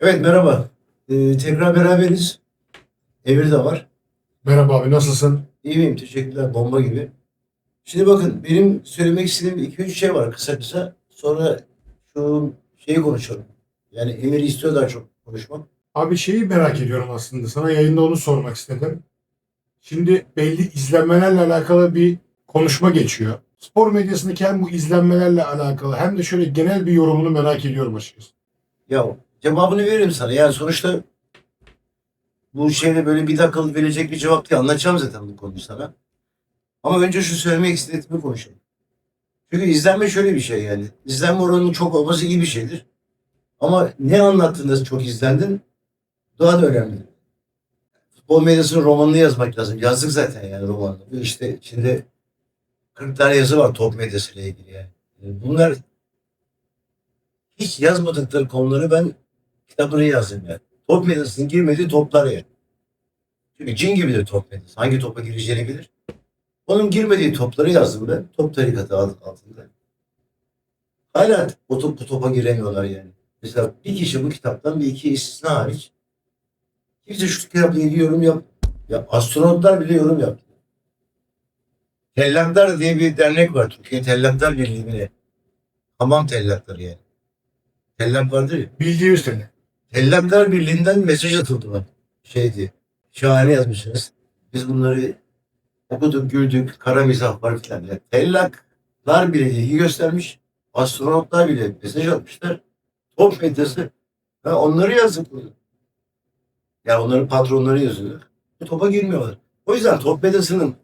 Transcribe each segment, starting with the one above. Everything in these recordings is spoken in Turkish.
Evet merhaba. Ee, tekrar beraberiz. Emir de var. Merhaba abi nasılsın? İyi miyim? Teşekkürler. Bomba gibi. Şimdi bakın benim söylemek istediğim 2-3 şey var kısa kısa. Sonra şu şeyi konuşalım. Yani Emir istiyor daha çok konuşmak. Abi şeyi merak ediyorum aslında. Sana yayında onu sormak istedim. Şimdi belli izlenmelerle alakalı bir konuşma geçiyor. Spor medyasındaki hem bu izlenmelerle alakalı hem de şöyle genel bir yorumunu merak ediyorum açıkçası. Ya cevabını veririm sana. Yani sonuçta bu şeyde böyle bir dakikalık verecek bir cevap değil. Anlatacağım zaten bu konuyu sana. Ama önce şu söylemek istediğimi konuşalım. Çünkü izlenme şöyle bir şey yani. İzlenme oranının çok olması iyi bir şeydir. Ama ne anlattığında çok izlendin daha da önemli. Futbol medyasının romanını yazmak lazım. Yazdık zaten yani romanını. Bu işte içinde 40 tane yazı var top medyasıyla ilgili yani. Bunlar hiç yazmadıkları konuları ben kitabını yazdım yani. Top medyasının girmediği toplar yani. Çünkü cin gibidir top medyası. Hangi topa gireceğini bilir. Onun girmediği topları yazdım ben. Top tarikatı altında. Hala o top, bu topa giremiyorlar yani. Mesela bir kişi bu kitaptan bir iki istisna hariç kimse şu kitapla ilgili yorum yap. Ya astronotlar bile yorum yaptı. Tellaklar diye bir dernek var. Türkiye Tellaklar Birliği bile. Hamam tellakları yani. Tellak vardır ya. Bildiğimiz seni. Tellaklar Birliği'nden mesaj atıldı bana. Şeydi. Şahane yazmışsınız. Biz bunları okuduk, güldük, kara mizah var filan. Yani tellaklar bile ilgi göstermiş. Astronotlar bile mesaj atmışlar. Top medyası. Ha, onları yazdık burada. Ya onların patronları yazıyor. Topa girmiyorlar. O yüzden top medyasının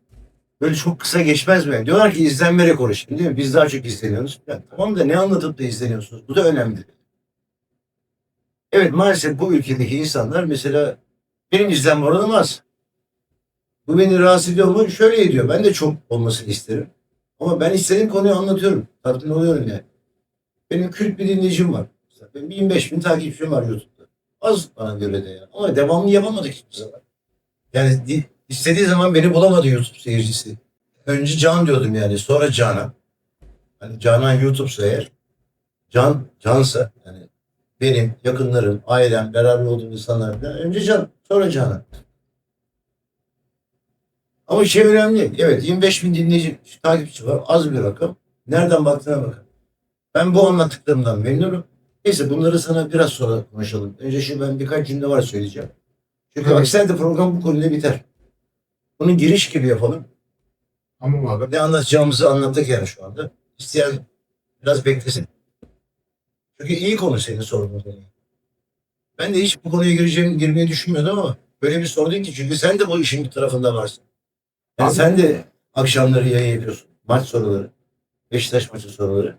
böyle çok kısa geçmez mi? Diyorlar ki izlenme rekoru şimdi değil mi? Biz daha çok izleniyoruz. Ya, tamam da ne anlatıp da izleniyorsunuz? Bu da önemli. Evet maalesef bu ülkedeki insanlar mesela benim izlenme oranım. Bu beni rahatsız ediyor mu? Şöyle ediyor. Ben de çok olmasını isterim. Ama ben istediğim konuyu anlatıyorum. Tatmin oluyorum yani. Benim kült bir dinleyicim var. Mesela Benim 25 bin takipçim var YouTube'da. Az bana göre de yani. Ama devamlı yapamadık hiçbir zaman. Yani di- istediği zaman beni bulamadı YouTube seyircisi. Önce Can diyordum yani. Sonra Canan. Hani Canan YouTube'sa eğer. Can, Cansa yani benim, yakınlarım, ailem, beraber olduğum insanlar. Önce Can, sonra Canan. Ama şey önemli. Evet 25 bin dinleyici, takipçi var. Az bir rakam. Nereden baktığına bakın. Ben bu anlattıklarımdan memnunum. Neyse bunları sana biraz sonra konuşalım. Önce şu ben birkaç cümle var söyleyeceğim. Çünkü Evet. aksi halde program bu konuyla biter. Bunun giriş gibi yapalım. Tamam abi. Ne anlatacağımızı anlattık yani şu anda. İsteyen biraz beklesin. Çünkü iyi konu senin sorduğun konu. Ben de hiç bu konuya gireceğim, girmeyi düşünmüyordum ama böyle bir soru değil ki. Çünkü sen de bu işin bir tarafında varsın. Yani Abi- sen de akşamları yayın yapıyorsun. Maç soruları. Beşiktaş maçı soruları.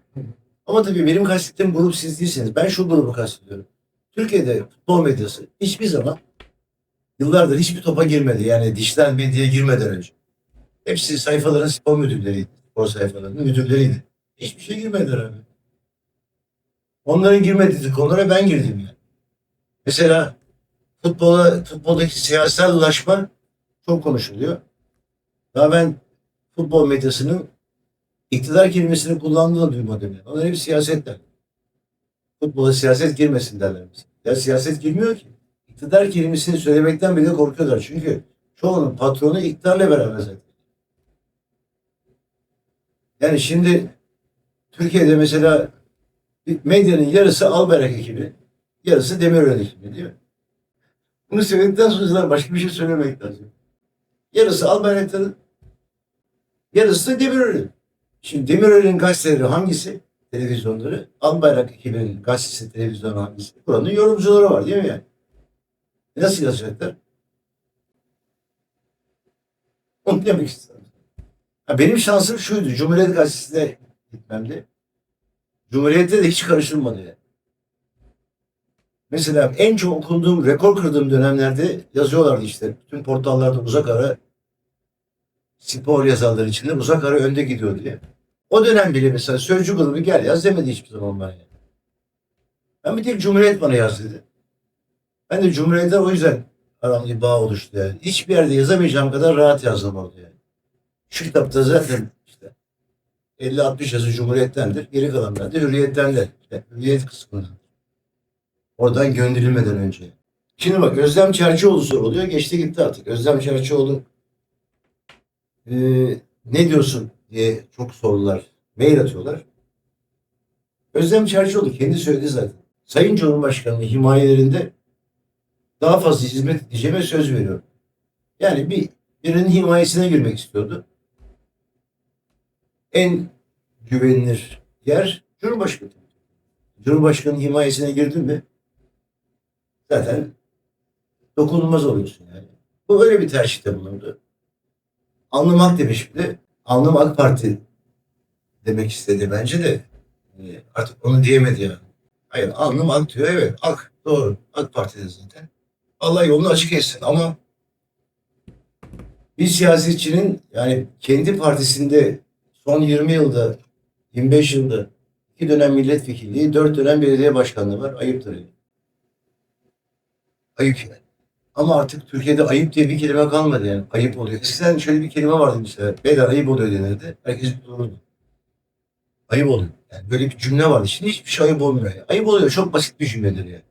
Ama tabii benim kastettiğim grup siz değilsiniz. Ben şu grubu kastediyorum. Türkiye'de futbol medyası hiçbir zaman yıllardır hiçbir topa girmedi. Yani dijital medyaya girmeden önce. Hepsi sayfaların spor müdürleriydi. Spor sayfalarının müdürleriydi. Hiçbir şey girmediler abi. Onların girmediği konulara ben girdim yani. Mesela futbola, futboldaki siyasallaşma çok konuşuluyor. Daha ben futbol medyasının iktidar kelimesini kullandığını duymadım. Yani. Onlar hep siyasetler. Futbola siyaset girmesin derler. Ya siyaset girmiyor ki. İktidar kelimesini söylemekten bile korkuyorlar. Çünkü çoğunun patronu iktidarla beraber zaten. Yani şimdi Türkiye'de mesela medyanın yarısı Albayrak ekibi, yarısı Demirören ekibi değil mi? Bunu söyledikten sonra başka bir şey söylemek lazım. Yarısı Albayrak'tan, yarısı da Demirören. Şimdi Demirören'in gazeteleri hangisi? Televizyonları. Albayrak ekibinin gazetesi, televizyonu hangisi? Buranın yorumcuları var değil mi yani? E Nasıl yazacaklar? Onu demek istedim. Benim şansım şuydu. Cumhuriyet Gazetesi'ne gitmemde. Cumhuriyet'te de hiç karışılmadı. Mesela en çok okunduğum, rekor kırdığım dönemlerde yazıyorlardı işte. Bütün portallarda uzak ara spor yazarları içinde uzak ara önde gidiyor diye. O dönem bile mesela Sözcü grubu gel yaz demedi hiçbir zaman bana. Yani. Ben bir tek Cumhuriyet bana yaz dedi. Ben de Cumhuriyet'e o yüzden aramda bir bağ oluştu yani. Hiçbir yerde yazamayacağım kadar rahat yazdım oldu yani. Şu kitapta zaten 50-60 yazı Cumhuriyet'tendir. Geri kalanlar da Hürriyet'tendir. İşte Hürriyet kısmından. Oradan gönderilmeden önce. Şimdi bak Özlem Çerçioğlu soruluyor. Geçti gitti artık. Özlem Çerçioğlu e, ne diyorsun diye çok sorular. Mail atıyorlar. Özlem Çerçioğlu kendi söyledi zaten. Sayın Cumhurbaşkanı'nın himayelerinde daha fazla hizmet edeceğime söz veriyorum. Yani bir birinin himayesine girmek istiyordu. En güvenilir yer Cumhurbaşkanı. Cumhurbaşkanı himayesine girdin mi zaten dokunulmaz oluyorsun yani. Bu öyle bir tercihte bulundu. Alnım Ak demiş bir de. Alnım AK Parti demek istedi bence de. Ee, Artık onu diyemedi yani. Hayır alnım Ak diyor evet Ak doğru AK Parti'de zaten. Allah yolunu açık etsin ama bir siyasetçinin yani kendi partisinde son 20 yılda 25 yılda iki dönem milletvekilliği, dört dönem belediye başkanlığı var. Ayıptır. yani. Ayıp yani. Ama artık Türkiye'de ayıp diye bir kelime kalmadı yani. Ayıp oluyor. Eskiden şöyle bir kelime vardı mesela. Beyler ayıp oluyor denirdi. Herkes dururdu. Ayıp oluyor. Yani böyle bir cümle vardı. Şimdi hiçbir şey ayıp olmuyor. Yani. Ayıp oluyor. Çok basit bir cümledir yani.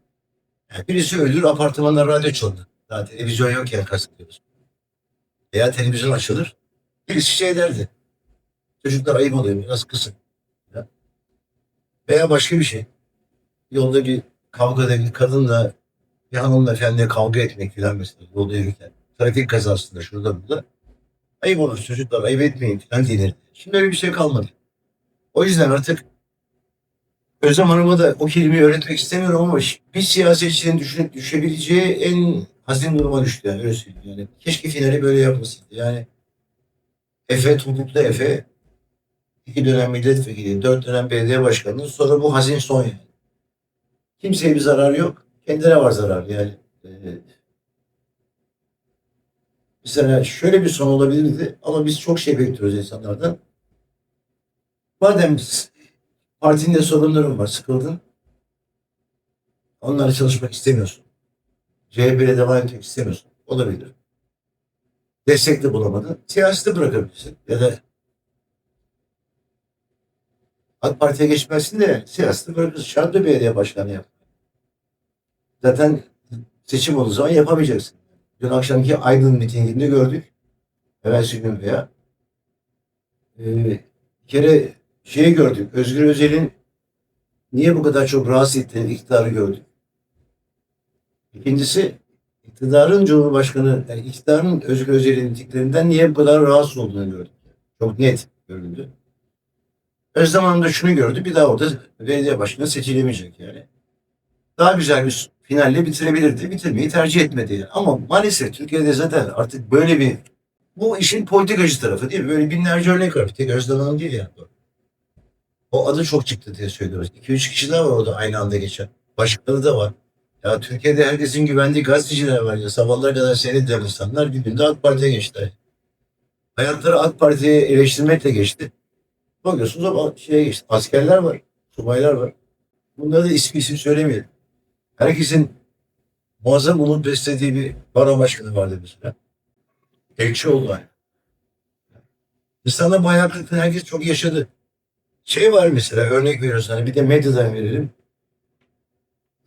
yani birisi ölür apartmanda radyo çalınır. Daha televizyon yokken kastediyoruz. Veya televizyon açılır. Birisi şey derdi. Çocuklar ayıp oluyor. Biraz kısın. Ya. Veya başka bir şey. Yolda bir kavgada bir kadınla bir hanımefendiye kavga etmek falan mesela yolda yürürken. Trafik kazasında şurada burada. Ayıp olur çocuklar ayıp etmeyin falan denirdi. Şimdi öyle bir şey kalmadı. O yüzden artık Özlem Hanım'a da o kelimeyi öğretmek istemiyorum ama bir siyasetçinin düşünüp düşebileceği en hazin duruma düştü yani öyle söyleyeyim. Yani keşke finali böyle yapmasaydı. Yani Efe, topuklu Efe iki dönem milletvekili, dört dönem belediye başkanı sonra bu hazin son yani. Kimseye bir zarar yok. Kendine var zarar yani. Ee, mesela şöyle bir son olabilirdi ama biz çok şey bekliyoruz insanlardan. Madem s- partinde sorunların var, sıkıldın. Onlarla çalışmak istemiyorsun. CHP'yle devam etmek istemiyorsun. Olabilir. Destek de bulamadın. Siyaseti bırakabilirsin. Ya da AK Parti'ye geçmezsin de siyaseti bırakırsın. Şart bir belediye başkanı yap. Zaten seçim olduğu zaman yapamayacaksın. Dün akşamki Aydın mitinginde gördük. Evvelsi gün veya. Ee, bir kere şeyi gördük. Özgür Özel'in niye bu kadar çok rahatsız ettiğini iktidarı gördük. İkincisi iktidarın Cumhurbaşkanı, yani iktidarın Özgür Özel'in mitinglerinden niye bu kadar rahatsız olduğunu gördük. Çok net görüldü. Özlem Hanım şunu gördü. Bir daha orada belediye başkanı seçilemeyecek yani. Daha güzel bir finalle bitirebilirdi. Bitirmeyi tercih etmedi. Ama maalesef Türkiye'de zaten artık böyle bir bu işin politikacı tarafı değil mi? Böyle binlerce örnek var. Bir tek Özlem Hanım değil yani. O adı çok çıktı diye söylüyoruz. 2-3 kişi daha var orada aynı anda geçen. Başkaları da var. Ya Türkiye'de herkesin güvendiği gazeteciler var ya. Sabahlara kadar seyredilen insanlar bir günde AK Parti'ye geçti. Hayatları AK Parti'ye eleştirmekle geçti. Bakıyorsunuz ama şeye geçti. Askerler var. Subaylar var. Bunları da ismi isim söylemeyelim. Herkesin muazzam umut beslediği bir baro başkanı vardı mesela. Elçi oldu yani. İnsanlar bayağı herkes çok yaşadı. Şey var mesela örnek veriyoruz hani bir de medyadan verelim.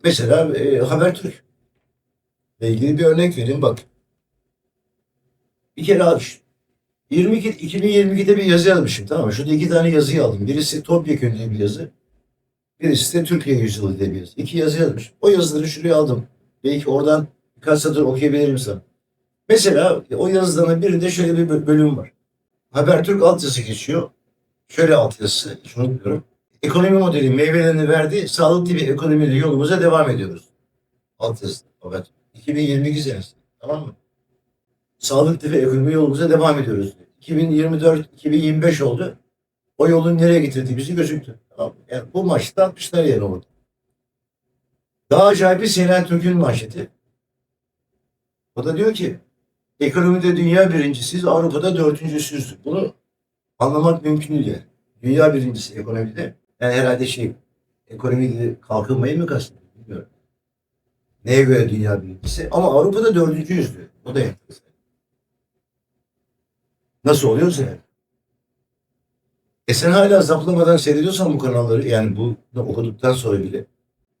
Mesela e, Habertürk ile ilgili bir örnek vereyim bak. Bir kere 22 2022'de bir yazı yazmışım tamam mı? Şurada iki tane yazıyı aldım. Birisi Topyekun diye bir yazı. Birisi de Türkiye Yüzyılı diye bir yazı. İki yazı yazmış. O yazıları şuraya aldım. Belki oradan birkaç satır okuyabilirim sana. Mesela o yazıların birinde şöyle bir bö- bölüm var. Habertürk altyazı geçiyor. Şöyle altyazısı, hiç unutmuyorum. Ekonomi modeli meyvelerini verdi. Sağlıklı bir ekonomiyle yolumuza devam ediyoruz. Altyazı. Habertürk. 2022 senesi. Tamam mı? Sağlıklı ve ekonomi yolumuza devam ediyoruz. 2024-2025 oldu. O yolun nereye getirdiği bizi gözüktü. Yani bu maçta 60'lar yani orada. Daha acayip bir Seylan Türk'ün manşeti. O da diyor ki ekonomide dünya birincisiyiz, Avrupa'da dördüncüsüyüz. Bunu anlamak mümkün değil. Dünya birincisi ekonomide. Yani herhalde şey ekonomide kalkınmayı mı kastediyor bilmiyorum. Neye göre dünya birincisi? Ama Avrupa'da dördüncüyüz diyor. O da enteresan. Nasıl oluyorsa yani. E sen hala zaplamadan seyrediyorsan bu kanalları yani bu okuduktan sonra bile.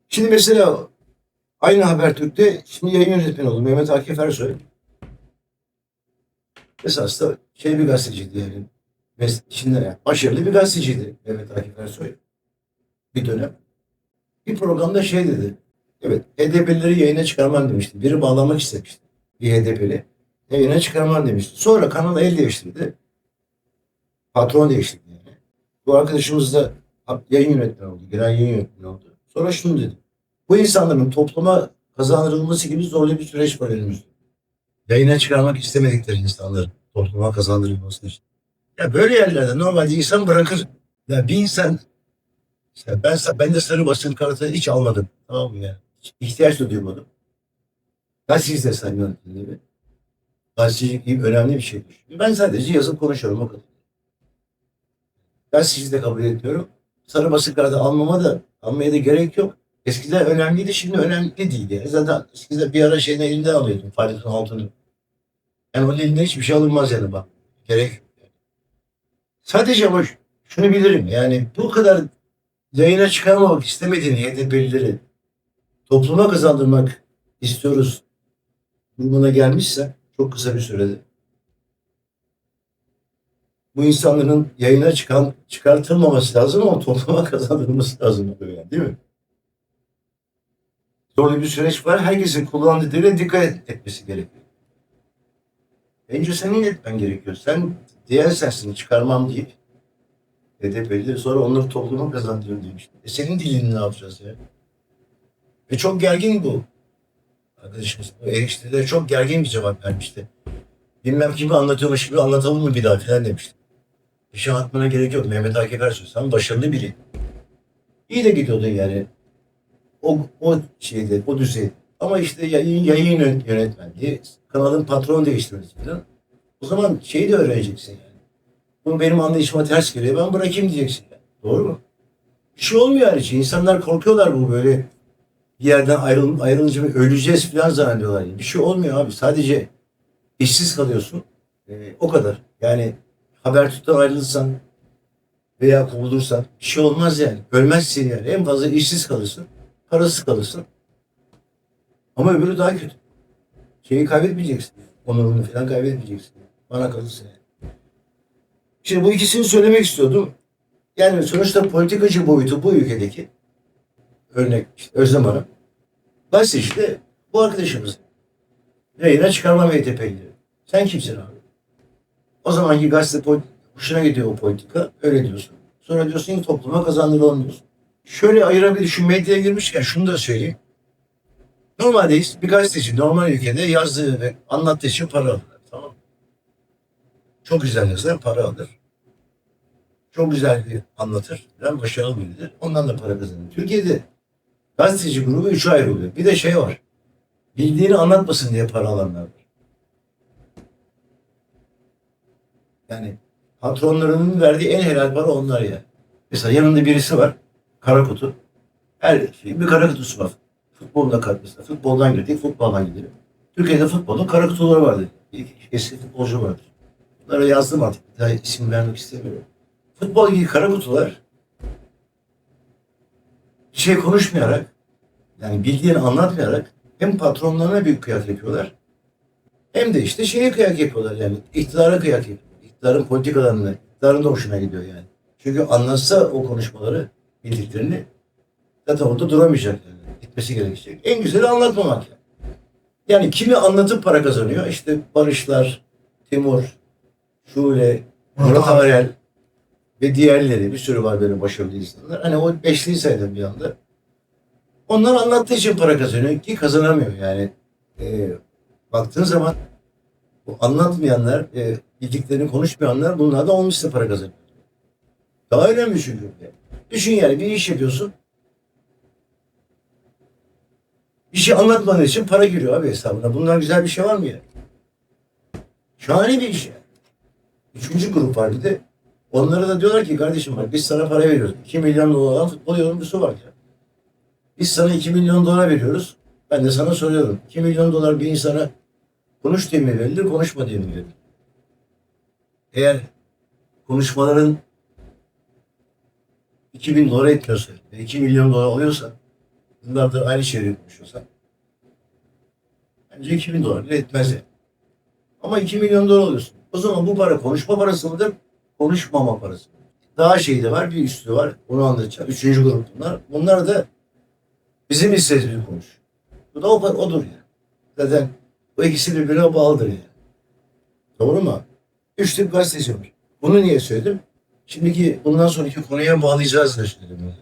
Şimdi mesela Aynı Habertürk'te şimdi yayın yönetmeni oldu. Mehmet Akif Ersoy. Esas da şey bir gazeteciydi yani. Şimdi yani başarılı bir gazeteciydi Mehmet Akif Ersoy. Bir dönem. Bir programda şey dedi. Evet HDP'lileri yayına çıkarman demişti. Biri bağlamak istemişti. Bir HDP'li. Yayına çıkarman demişti. Sonra kanal el değiştirdi. Patron değiştirdi yani. Bu arkadaşımız da yayın yönetmeni oldu. Genel yayın yönetmeni oldu. Sonra şunu dedi. Bu insanların topluma kazandırılması gibi zorlu bir süreç var önümüzde. Yayına çıkarmak istemedikleri insanların topluma kazandırılması için. Ya böyle yerlerde normalde insan bırakır. Ya bir insan işte ben, ben de sarı basın kartı hiç almadım. Tamam mı ya? Hiç ihtiyaç da duymadım. Gazeteci de saymıyorum kendimi. Gazetecilik gibi önemli bir şeydir. Ben sadece yazıp konuşuyorum o kadar. Gazeteci de kabul etmiyorum. Sarı basın kartı almama da almaya da gerek yok. Eskiden önemliydi şimdi önemli değil. Yani. Zaten eskiden bir ara şeyini elinden alıyordum. Fahrettin altını. Yani onun elinden hiçbir şey alınmaz yani bak. Gerek. Sadece ama şunu bilirim yani bu kadar yayına çıkarmamak istemediğini HDP'lileri topluma kazandırmak istiyoruz durumuna gelmişse çok kısa bir sürede bu insanların yayına çıkan çıkartılmaması lazım ama topluma kazandırılması lazım yani, değil mi? Zorlu bir süreç var. Herkesin kullandığı dile dikkat etmesi gerekiyor. Önce senin etmen gerekiyor. Sen diğer sesini çıkarmam deyip HDP'lileri sonra onları topluma kazandırın demiş. E senin dilini ne yapacağız ya? Ve çok gergin bu. Arkadaşımız bu eleştiride çok gergin bir cevap vermişti. Bilmem kimi anlatıyormuş gibi anlatalım mı bir daha falan demişti. Bir şey anlatmana gerek yok. Mehmet Akif Ersoy sen başarılı biri. İyi de gidiyordun yani. O, o şeyde, o düzey. Ama işte yayın, yayın yön- yönetmenliği, kanalın patronu değiştirmesi falan. O zaman şeyi de öğreneceksin yani. Bu benim anlayışıma ters geliyor. Ben bırakayım diyeceksin. Yani. Doğru mu? Bir şey olmuyor her şey. İnsanlar korkuyorlar bu böyle bir yerden ayrıl, ayrılınca öleceğiz falan zannediyorlar. Bir şey olmuyor abi. Sadece işsiz kalıyorsun. Ee, o kadar. Yani Habertürk'ten ayrılırsan veya kovulursan bir şey olmaz yani. Ölmezsin yani. En fazla işsiz kalırsın. Parasız kalırsın. Ama öbürü daha kötü. Şeyi kaybetmeyeceksin. Onurunu falan kaybetmeyeceksin. Bana kalırsa yani. Şimdi bu ikisini söylemek istiyordum. Yani sonuçta politikacı boyutu bu ülkedeki örnek işte Özlem Hanım. Gazeteci bu arkadaşımız. Yayına çıkarmam HDP'lileri. Sen kimsin abi? O zamanki gazete hoşuna gidiyor o politika. Öyle diyorsun. Sonra diyorsun ki topluma kazandıralım diyorsun. Şöyle ayırabilir şu medyaya girmişken şunu da söyleyeyim. Normalde bir gazeteci normal ülkede yazdığı ve anlattığı için para alır. Tamam? Çok güzel yazar para alır. Çok güzel bir anlatır. Ben başarılı biridir. Ondan da para kazanır. Türkiye'de gazeteci grubu üçe ayrılıyor. Bir de şey var. Bildiğini anlatmasın diye para alanlar var. Yani patronlarının verdiği en helal para onlar ya. Mesela yanında birisi var. Kara kutu. Her şey bir kara kutusu var. Futbolda mesela. Futboldan girdik, futboldan gidelim. Türkiye'de futbolun kara kutuları vardı. İlk eski futbolcu vardı. Bunlara yazdım artık. Daha isim vermek istemiyorum. Futbol gibi kara kutular bir şey konuşmayarak yani bildiğini anlatmayarak hem patronlarına büyük kıyak yapıyorlar hem de işte şeye kıyak yapıyorlar yani iktidara kıyak yapıyorlar. İktidarın politikalarını, iktidarın da hoşuna gidiyor yani. Çünkü anlatsa o konuşmaları bildiklerini zaten orada duramayacak yani. Gitmesi gerekecek. En güzeli anlatmamak yani. Yani kimi anlatıp para kazanıyor? İşte Barışlar, Timur, Şule, Murat Arel. Ve diğerleri bir sürü var böyle başarılı insanlar. Hani o beşliği saydım bir anda. Onlar anlattığı için para kazanıyor ki kazanamıyor yani. E, baktığın zaman bu anlatmayanlar, e, bildiklerini konuşmayanlar bunlar da olmuşsa para kazanıyor. Daha önemli çünkü. Düşün yani bir iş yapıyorsun. Bir şey anlatmadığın için para giriyor abi hesabına. Bundan güzel bir şey var mı ya? Şahane bir iş ya. Üçüncü grup var bir de. Onlara da diyorlar ki kardeşim bak biz sana para veriyoruz. 2 milyon dolar alan futbol yorumcusu var ya. Biz sana 2 milyon dolar veriyoruz. Ben de sana soruyorum. 2 milyon dolar bir insana konuş diye mi verilir, konuşma diye mi verilir? Eğer konuşmaların 2000 dolar etmiyorsa ve 2 milyon dolar alıyorsa yıllardır aynı şeyleri konuşuyorsan Bence 2000 dolar bile etmez. Ama 2 milyon dolar alıyorsun. O zaman bu para konuşma parası mıdır? Konuşmama parası. Daha şey de var, bir üstü var. Onu anlatacağım. Üçüncü grup bunlar. Bunlar da bizim istediğimiz konuş. Bu da o, odur yani. Zaten bu ikisi birbirine bağlıdır yani. Doğru mu? Üç tip gazeteci var. Bunu niye söyledim? Şimdiki bundan sonraki konuya bağlayacağız da bunu.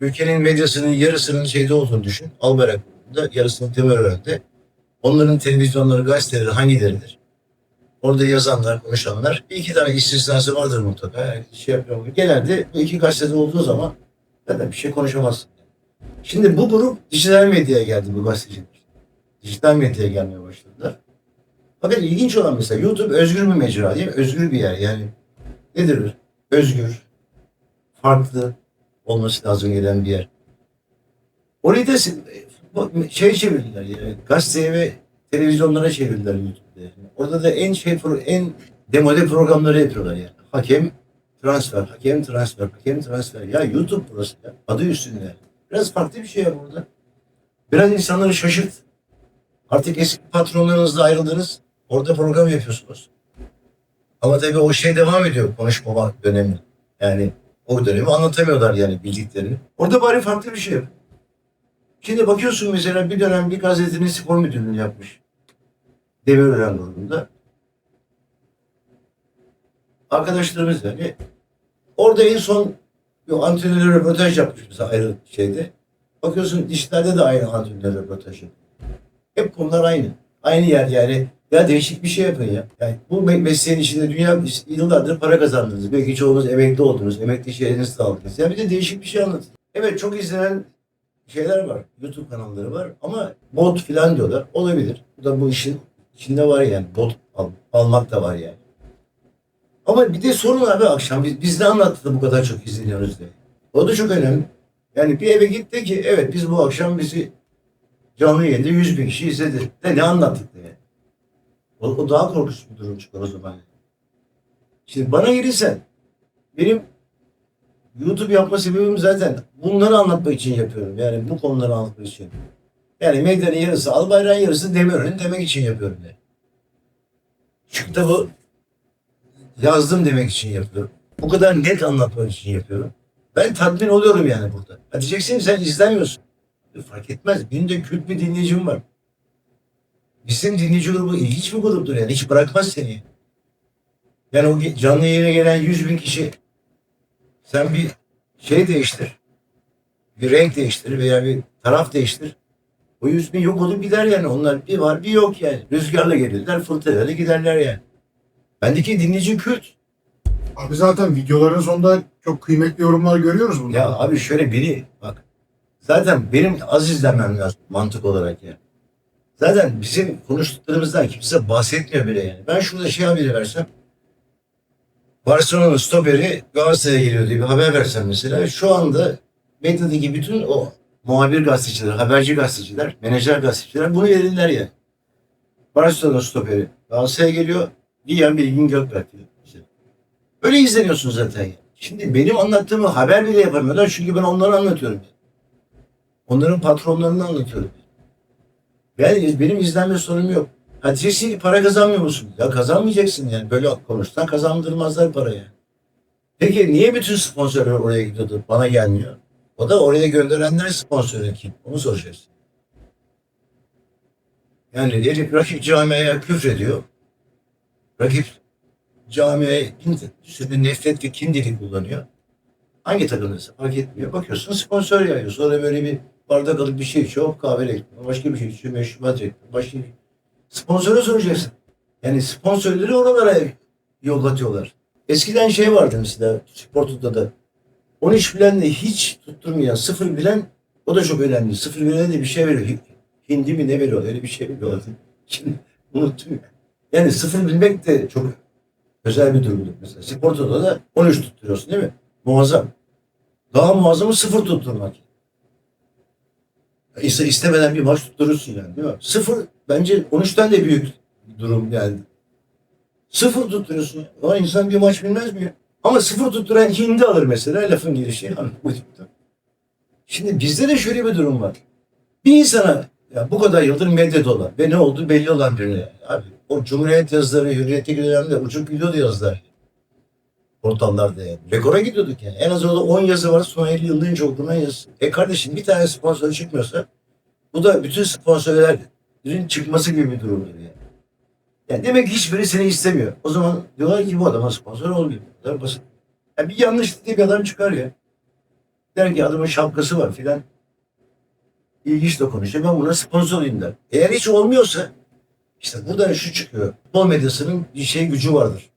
Ülkenin medyasının yarısının şeyde olduğunu düşün. Albayrak grubunda, yarısının Demirören'de. Onların televizyonları, gazeteleri hangileridir? Orada yazanlar, konuşanlar. Bir iki tane istisnası vardır mutlaka. Yani şey yapıyorum. Genelde iki gazetede olduğu zaman zaten bir şey konuşamazsın. Şimdi bu grup dijital medyaya geldi bu gazeteciler. Dijital medyaya gelmeye başladılar. Fakat ilginç olan mesela YouTube özgür bir mecra değil mi? Özgür bir yer yani. Nedir? Özgür, farklı olması lazım gelen bir yer. Orayı da şey çevirdiler yani gazeteye ve televizyonlara çevirdiler YouTube'da. Orada da en şey en demode programları yapıyorlar yani. Hakem transfer, hakem transfer, hakem transfer. Ya YouTube burası ya. Adı üstünde. Biraz farklı bir şey ya burada. Biraz insanları şaşırt. Artık eski patronlarınızla ayrıldınız. Orada program yapıyorsunuz. Ama tabii o şey devam ediyor konuşma dönemi. Yani o dönemi anlatamıyorlar yani bildiklerini. Orada bari farklı bir şey yap. Şimdi bakıyorsun mesela bir dönem bir gazetenin spor müdürlüğünü yapmış. Demirören grubunda. Arkadaşlarımız yani. Orada en son bir antrenörle röportaj yapmış mesela ayrı şeyde. Bakıyorsun dijitalde de aynı antrenörle röportaj. Hep konular aynı. Aynı yer yani. Ya değişik bir şey yapın ya. Yani bu me- mesleğin içinde dünya yıllardır para kazandınız. Belki çoğunuz emekli oldunuz. Emekli şeylerinizi sağladınız. Ya bir de değişik bir şey anlatın. Evet çok izlenen şeyler var. YouTube kanalları var. Ama bot falan diyorlar. Olabilir. Bu da bu işin içinde var yani. Bot al- almak da var yani. Ama bir de sorun abi akşam biz, biz ne anlattı da bu kadar çok izleniyoruz diye. O da çok önemli. Yani bir eve git de ki evet biz bu akşam bizi canlı yayında 100 bin kişi izledi. De ne anlattık diye. O, o daha korkunç bir durum çıkar o zaman. Şimdi bana gelirsen benim YouTube yapma sebebim zaten bunları anlatmak için yapıyorum. Yani bu konuları anlatmak için. Yani medyanın yarısı Albayrak'ın yarısı Demirören demek için yapıyorum. Yani. Şu kitabı yazdım demek için yapıyorum. Bu kadar net anlatmak için yapıyorum. Ben tatmin oluyorum yani burada. Ha diyeceksin sen izlemiyorsun. Fark etmez. Benim de kült bir dinleyicim var. Bizim dinleyici grubu ilginç bir gruptur yani. Hiç bırakmaz seni. Yani o canlı yayına gelen 100 bin kişi sen bir şey değiştir. Bir renk değiştir veya bir taraf değiştir. O 100 bin yok olup gider yani. Onlar bir var bir yok yani. Rüzgarla gelirler, fırtınayla giderler yani. Bendeki dinleyici kült. Abi zaten videoların sonunda çok kıymetli yorumlar görüyoruz bundan. Ya abi şöyle biri bak. Zaten benim az izlemem lazım mantık olarak ya. Zaten bizim konuştuklarımızdan kimse bahsetmiyor bile yani. Ben şurada şey haberi versem. Barcelona'nın stoperi Galatasaray'a geliyor diye bir haber versem mesela. Şu anda medyadaki bütün o muhabir gazeteciler, haberci gazeteciler, menajer gazeteciler bunu verirler ya. Barcelona stoperi Galatasaray'a geliyor. Diyen Bilgin Gökberk diyor. İşte. Öyle izleniyorsun zaten. Şimdi benim anlattığımı haber bile yapamıyorlar çünkü ben onları anlatıyorum. Onların patronlarını anlatıyorum. Ben, benim izlenme sorunum yok. Ha ki para kazanmıyor musun? Ya kazanmayacaksın yani. Böyle konuşsan kazandırmazlar parayı. Peki niye bütün sponsorlar oraya gidiyordu? Bana gelmiyor. O da oraya gönderenler sponsoru kim? Onu soracaksın. Yani herif rakip camiaya küfrediyor. Rakip camiye üstünde nefret ve kin dili kullanıyor. Hangi takımdaysa fark etmiyor. Bakıyorsun sponsor yayıyor. Sonra böyle bir bardak alıp bir şey içiyor. Kahve reklamı. Başka bir şey içiyor. Meşrubat reklamı. Başka bir Sponsoru soracaksın. Yani sponsorları oralara yollatıyorlar. Eskiden şey vardı mesela Sporto'da da. 13 bilenle hiç tutturmayan sıfır bilen o da çok önemli. Sıfır bilen de bir şey veriyor. Hindi mi ne veriyor? Öyle bir şey veriyorlar. Şimdi unuttum. Yani sıfır bilmek de çok özel bir durumdur mesela. Sporto'da da 13 tutturuyorsun değil mi? Muazzam. Daha muazzamı sıfır tutturmak. İste, istemeden bir maç tutturursun yani değil mi? Sıfır bence 13'ten de büyük bir durum yani. Sıfır tutturuyorsun. Ama insan bir maç bilmez mi ya? Ama sıfır tutturan hindi alır mesela lafın gelişi. Şimdi bizde de şöyle bir durum var. Bir insana Ya bu kadar yıldır medyada olan ve ne oldu belli olan birine. Abi o Cumhuriyet yazıları, Hürriyet'teki dönemde uçup gidiyordu yazılar. Portallarda yani. Rekora gidiyorduk yani. En az orada 10 yazı var son 50 yılda çok okunan yazı. E kardeşim bir tane sponsor çıkmıyorsa bu da bütün sponsorlerin çıkması gibi bir durumdur yani. Yani demek ki hiçbiri seni istemiyor. O zaman diyorlar ki bu adama sponsor. Bu kadar basit. Yani bir yanlış diye bir adam çıkar ya. Der ki adamın şapkası var filan. İlginç de konuşuyor. Ben buna sponsor olayım der. Eğer hiç olmuyorsa işte burada şu çıkıyor. Futbol medyasının bir şey gücü vardır.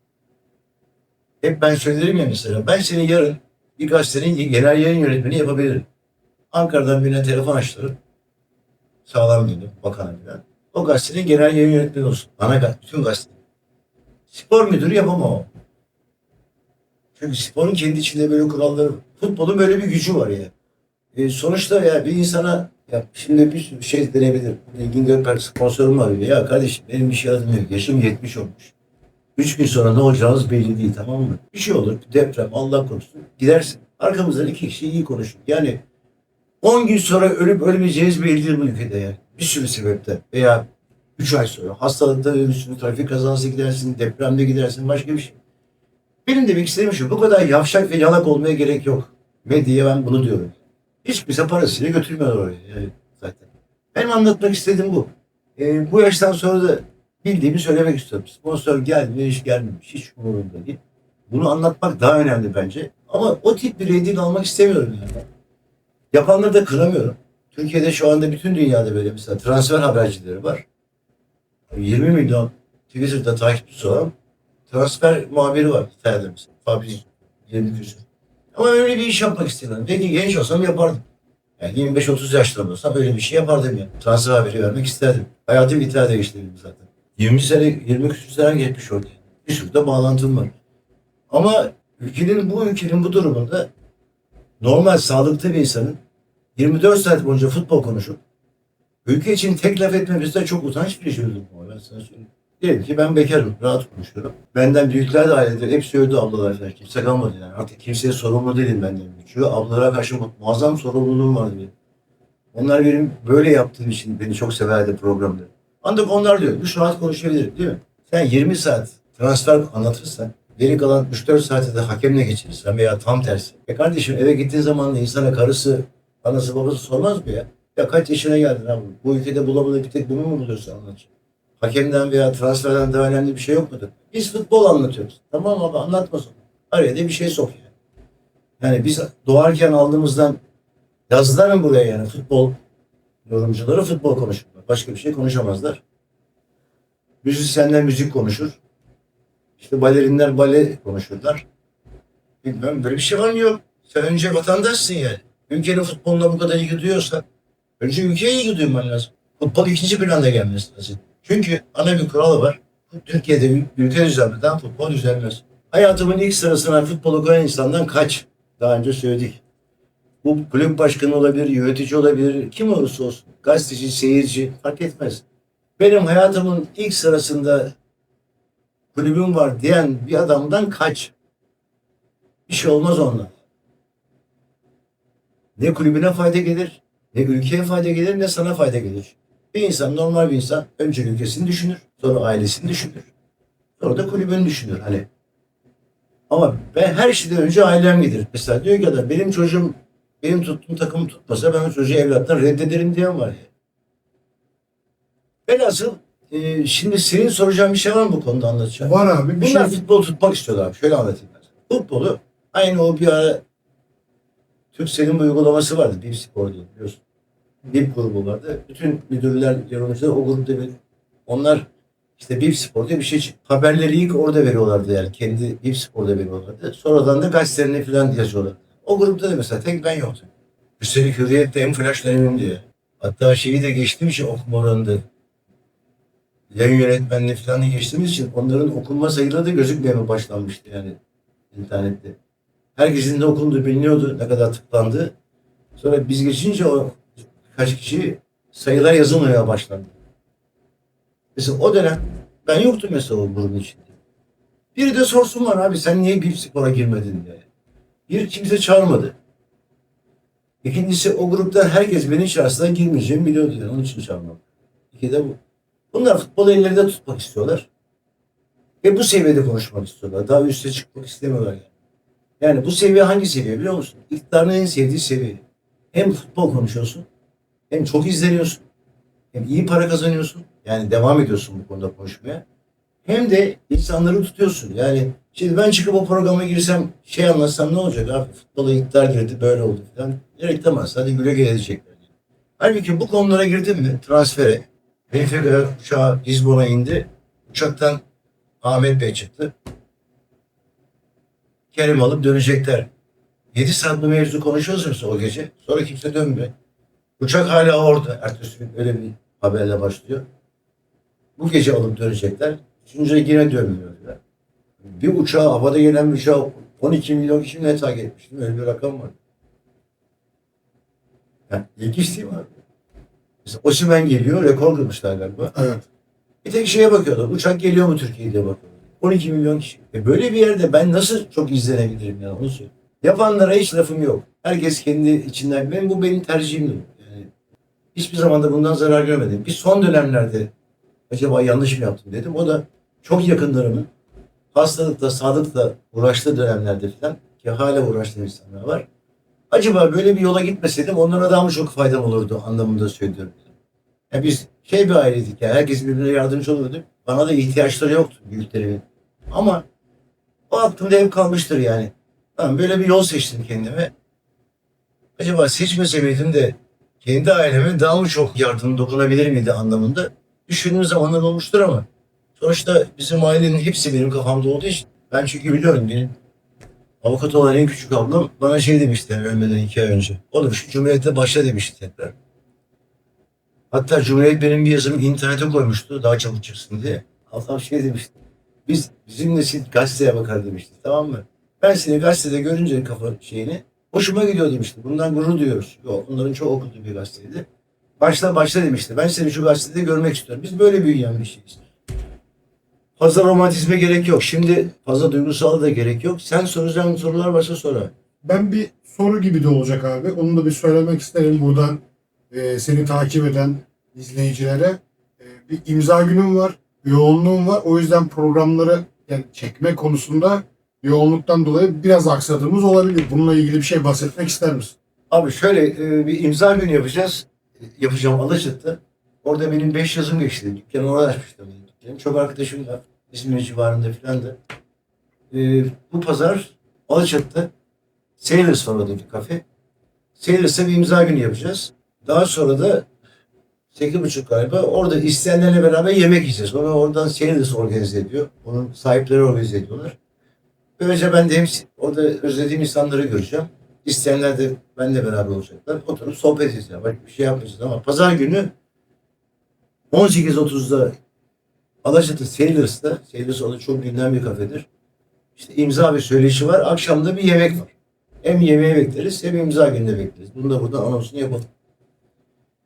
Hep ben söylerim ya mesela. Ben seni yarın bir gazetenin genel yayın yönetmeni yapabilirim. Ankara'dan birine telefon açtırıp sağlam dedim bakana falan. O gazetenin genel yayın yönetmeni olsun. Ana gazete, bütün gazete. Spor müdürü yapamam. Çünkü sporun kendi içinde böyle kuralları var. Futbolun böyle bir gücü var ya. E, sonuçta ya bir insana ya şimdi bir sürü şey denebilir. Engin Göper sponsorum var diyor. Ya kardeşim benim bir şey yok. Yaşım 70 olmuş. Üç gün sonra ne olacağımız belli değil tamam mı? Bir şey olur. bir Deprem Allah korusun. Gidersin. Arkamızdan iki kişi iyi konuşur. Yani 10 gün sonra ölüp ölmeyeceğiz belli değil bu ülkede yani. Bir sürü sebepten. Veya 3 ay sonra hastalıkta ölürsün, trafik kazası gidersin, depremde gidersin, başka bir şey. Benim demek istediğim şu, bu kadar yavşak ve yalak olmaya gerek yok. Medyaya ben bunu diyorum. Hiç kimse parasıyla götürmüyor oraya yani zaten. Benim anlatmak istediğim bu. Ee, bu yaştan sonra da bildiğimi söylemek istiyorum. Sponsor gelmiş, gelmemiş, hiç umurumda değil. Bunu anlatmak daha önemli bence. Ama o tip bir reyting almak istemiyorum yani. Yapanları da kıramıyorum. Türkiye'de şu anda bütün dünyada böyle mesela transfer habercileri var. 20 milyon Twitter'da takipçisi olan transfer muhabiri var İtalya'da mesela. Fabrizio 20 küsur. Ama öyle bir iş yapmak istedim. Peki genç olsam yapardım. Yani 25-30 yaşlarında olsam öyle bir şey yapardım ya. Transfer haberi vermek isterdim. Hayatım İtalya'da geçti zaten. 20 sene, 20 küsur sene geçmiş orada. Bir sürü de bağlantım var. Ama ülkenin bu ülkenin bu durumunda normal sağlıklı bir insanın 24 saat boyunca futbol konuşup ülke için tek laf etmemiz de çok utanç verici bir durum. ama Ben sana söyleyeyim. Diyelim ki ben bekarım, rahat konuşuyorum. Benden büyükler de ailede hepsi öldü ablalar falan. Kimse kalmadı yani. Artık kimseye sorumlu değilim benden büyük. Ablalara karşı mu- muazzam sorumluluğum vardı benim. Onlar benim böyle yaptığım için beni çok severdi programda. Ancak onlar diyor, bu rahat konuşabilirim değil mi? Sen 20 saat transfer anlatırsan, geri kalan 3-4 saati de hakemle geçirirsen veya tam tersi. E kardeşim eve gittiğin zaman insana karısı, anası babası sormaz mı ya? Ya kaç yaşına geldin abi? Bu ülkede bulamadığın bir tek bunu mu buluyorsun anlatacak? Hakemden veya transferden daha önemli bir şey yok mudur? Biz futbol anlatıyoruz. Tamam abi anlatma sonra. Araya da bir şey sok yani. Yani biz doğarken aldığımızdan yazdılar mı buraya yani futbol yorumcuları futbol konuşurlar. Başka bir şey konuşamazlar. Müzisyenler müzik konuşur. İşte balerinler bale konuşurlar. Bilmem böyle bir şey var mı yok. Sen önce vatandaşsın yani. Ülkenin futboluna bu kadar ilgi duyuyorsan önce ülkeye ilgi duyman lazım. Futbol ikinci planda gelmesi lazım. Çünkü ana bir kuralı var. Türkiye'de ülke düzenmeden futbol düzenmez. Hayatımın ilk sırasına futbolu koyan insandan kaç? Daha önce söyledik. Bu kulüp başkanı olabilir, yönetici olabilir, kim olursa olsun. Gazeteci, seyirci fark etmez. Benim hayatımın ilk sırasında kulübüm var diyen bir adamdan kaç? Bir şey olmaz ondan. Ne kulübüne fayda gelir, ne ülkeye fayda gelir, ne sana fayda gelir. Bir insan, normal bir insan önce ülkesini düşünür, sonra ailesini düşünür. Sonra da kulübünü düşünür hani. Ama ben her şeyden önce ailem gelir. Mesela diyor ki adam benim çocuğum benim tuttuğum takımı tutmasa ben o çocuğu evlattan reddederim diyen var ya. Velhasıl e, şimdi senin soracağın bir şey var mı bu konuda anlatacağım? Var abi bir Bunlar şey. futbol tutmak istiyorlar. abi. Şöyle anlatayım ben. Futbolu aynı o bir ara Türkcell'in bir uygulaması vardı. Bir spor diye biliyorsun. BIP grubu vardı. Bütün müdürler, yorumcular o grupta bir onlar işte BIP Spor diye bir şey. Haberleri ilk orada veriyorlardı yani. Kendi BIP Spor'da veriyorlardı. Sonradan da gazetelerine falan yazıyorlar. O grupta da mesela tek ben yoktum. Üstelik Hürriyet'te en flash dönemim diye. Hatta şeyi de geçtiğim için okuma oranında yayın yönetmenliği falan da geçtiğimiz için onların okunma sayıları da gözükmeye başlanmıştı yani internette. Herkesin de okunduğu biliniyordu ne kadar tıklandı. Sonra biz geçince o kaç kişi sayılar yazılmaya başlandı. Mesela o dönem ben yoktum mesela o grubun içinde. Biri de sorsun var abi sen niye bir spora girmedin diye. Bir kimse çağırmadı. İkincisi o gruptan herkes benim şahsına girmeyeceğimi biliyordu. Yani. Onun için çağırmam. İki de bu. Bunlar futbolu ellerinde tutmak istiyorlar. Ve bu seviyede konuşmak istiyorlar. Daha üste çıkmak istemiyorlar yani. Yani bu seviye hangi seviye biliyor musun? İktidarın en sevdiği seviye. Hem futbol konuşuyorsun, hem çok izleniyorsun, hem iyi para kazanıyorsun. Yani devam ediyorsun bu konuda konuşmaya. Hem de insanları tutuyorsun. Yani şimdi ben çıkıp o programa girsem şey anlatsam ne olacak abi? Futbola iktidar girdi böyle oldu falan. Direkt demez. Hadi güle diyecekler. Halbuki bu konulara girdin mi transfere Benfica uçağı Lisbon'a indi. Uçaktan Ahmet Bey çıktı. Kerim alıp dönecekler. 7 saat bu mevzu konuşuyoruz mesela o gece. Sonra kimse dönmüyor. Uçak hala orada. Ertesi gün öyle bir haberle başlıyor. Bu gece alıp dönecekler. Üçüncü yine dönmüyorlar. Bir uçağı havada gelen bir uçağı 12 milyon kişi ne takip etmiş? Öyle bir rakam var. Yani ilginç değil mi abi? Mesela Osimhen geliyor, rekor kırmışlar galiba. Evet. Bir tek şeye bakıyorlar. Uçak geliyor mu Türkiye'ye diye bakıyorlar. 12 milyon kişi. E böyle bir yerde ben nasıl çok izlenebilirim ya onu söyleyeyim. Yapanlara hiç lafım yok. Herkes kendi içinden. Benim bu benim tercihimdir. Yani hiçbir zaman da bundan zarar görmedim. Bir son dönemlerde acaba yanlış mı yaptım dedim. O da çok yakınlarımın hastalıkla, sağlıkla uğraştığı dönemlerde falan ki hala uğraştığım insanlar var. Acaba böyle bir yola gitmeseydim onlara daha mı çok faydam olurdu anlamında söylüyorum. Ya biz şey bir aileydik ya. Herkes birbirine yardımcı olurdu. Bana da ihtiyaçları yoktu büyüklerimin. Ama o aklımda hep kalmıştır yani. Ben böyle bir yol seçtim kendime. Acaba seçmese miydim de kendi aileme daha mı çok yardım dokunabilir miydi anlamında düşündüğüm zamanlar olmuştur ama sonuçta bizim ailenin hepsi benim kafamda olduğu için ben çünkü biliyorum benim avukat olan en küçük ablam bana şey demişti ölmeden iki ay önce. Oğlum şu Cumhuriyet'te başla demişti tekrar. Hatta Cumhuriyet benim bir yazımı internete koymuştu daha çabuk çıksın diye. Adam şey demişti. Biz bizim nesil gazeteye bakar demişti tamam mı? Ben seni gazetede görünce kafa şeyini hoşuma gidiyor demişti. Bundan gurur duyuyoruz. Yok onların çok okuduğu bir gazeteydi. Başla başla demişti. Ben seni şu gazetede görmek istiyorum. Biz böyle büyüyen bir şeyiz. Fazla romantizme gerek yok. Şimdi fazla duygusal da gerek yok. Sen soracağın sorular varsa sor. Ben bir soru gibi de olacak abi. Onu da bir söylemek isterim buradan e, seni takip eden izleyicilere. E, bir imza günüm var, yoğunluğum var. O yüzden programları yani çekme konusunda yoğunluktan dolayı biraz aksadığımız olabilir. Bununla ilgili bir şey bahsetmek ister misin? Abi şöyle e, bir imza günü yapacağız. Yapacağım Alaçatı. Orada benim 5 yazım geçti. Dükkanı orada açmıştım. dükkanım. Çok arkadaşım var. İzmir civarında falan da. E, bu pazar Alaçatı'da Sailors var orada bir kafe. Sailors'a bir imza günü yapacağız. Daha sonra da 8.30 galiba orada isteyenlerle beraber yemek yiyeceğiz. Onu oradan Sailors organize ediyor. Onun sahipleri organize ediyorlar. Böylece ben de hem orada özlediğim insanları göreceğim. İsteyenler de benimle beraber olacaklar. Oturup sohbet edeceğiz. Başka bir şey yapmayacağız ama pazar günü 18.30'da Alaçatı Sailors'ta, Sailors orada çok bilinen bir kafedir. İşte imza ve söyleşi var. Akşam da bir yemek var. Hem yemeği bekleriz hem imza gününde bekleriz. Bunu da burada anonsunu yapalım.